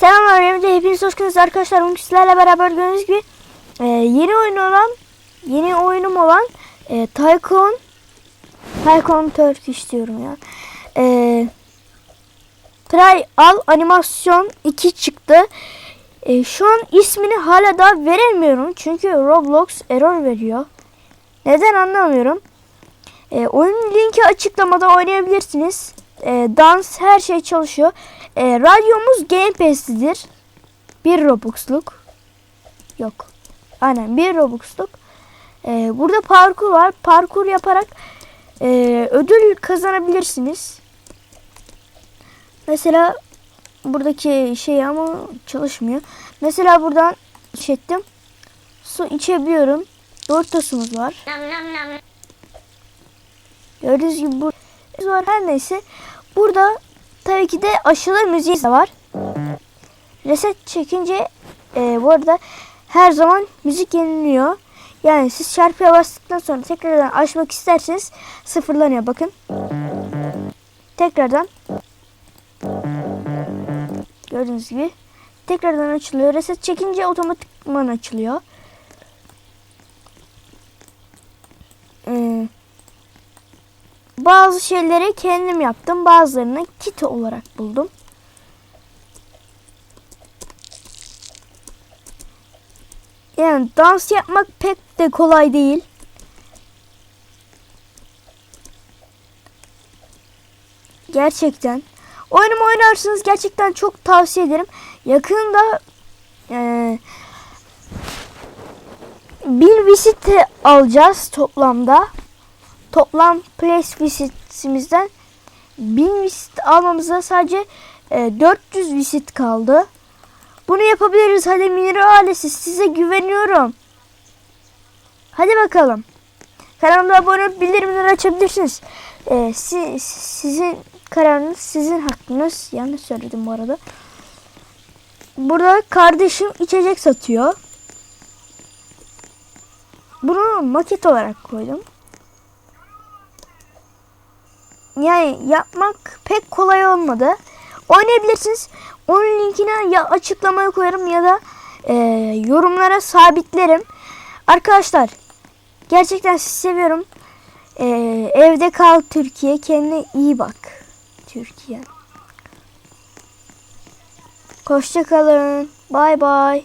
Selamlar evde hepiniz hoş geldiniz arkadaşlar. Bugün sizlerle beraber gördüğünüz gibi e, yeni oyun olan yeni oyunum olan e, Tycoon Tycoon Turkish diyorum ya. E, Try Al Animasyon 2 çıktı. E, şu an ismini hala da veremiyorum. Çünkü Roblox error veriyor. Neden anlamıyorum. E, oyun linki açıklamada oynayabilirsiniz. E, dans her şey çalışıyor. E, radyomuz Game Pass'lidir. Bir Robux'luk. Yok. Aynen bir Robux'luk. E, burada parkur var. Parkur yaparak e, ödül kazanabilirsiniz. Mesela buradaki şey ama çalışmıyor. Mesela buradan şey ettim. Su içebiliyorum. Ortasımız var. Gördüğünüz gibi bu var. Her neyse. Burada tabii ki de aşılı müziği de var. Reset çekince e, bu arada her zaman müzik yeniliyor. Yani siz çarpıya bastıktan sonra tekrardan açmak isterseniz sıfırlanıyor bakın. Tekrardan gördüğünüz gibi tekrardan açılıyor. Reset çekince otomatikman açılıyor. Ee, bazı şeyleri kendim yaptım. Bazılarını kit olarak buldum. Yani dans yapmak pek de kolay değil. Gerçekten. Oyunumu oynarsınız gerçekten çok tavsiye ederim. Yakında eee bin visit alacağız toplamda. Toplam place visitimizden 1000 visit almamıza sadece e, 400 visit kaldı. Bunu yapabiliriz. Hadi Minero ailesi size güveniyorum. Hadi bakalım. Kanalıma abone olup bildirimleri açabilirsiniz. E, si- sizin kararınız, sizin hakkınız. Yanlış söyledim bu arada. Burada kardeşim içecek satıyor. Bunu maket olarak koydum. Yani yapmak pek kolay olmadı. Oynayabilirsiniz. Onun linkini ya açıklamaya koyarım ya da e, yorumlara sabitlerim. Arkadaşlar gerçekten sizi seviyorum. E, evde kal Türkiye. Kendine iyi bak. Türkiye. Hoşçakalın. Bay bay.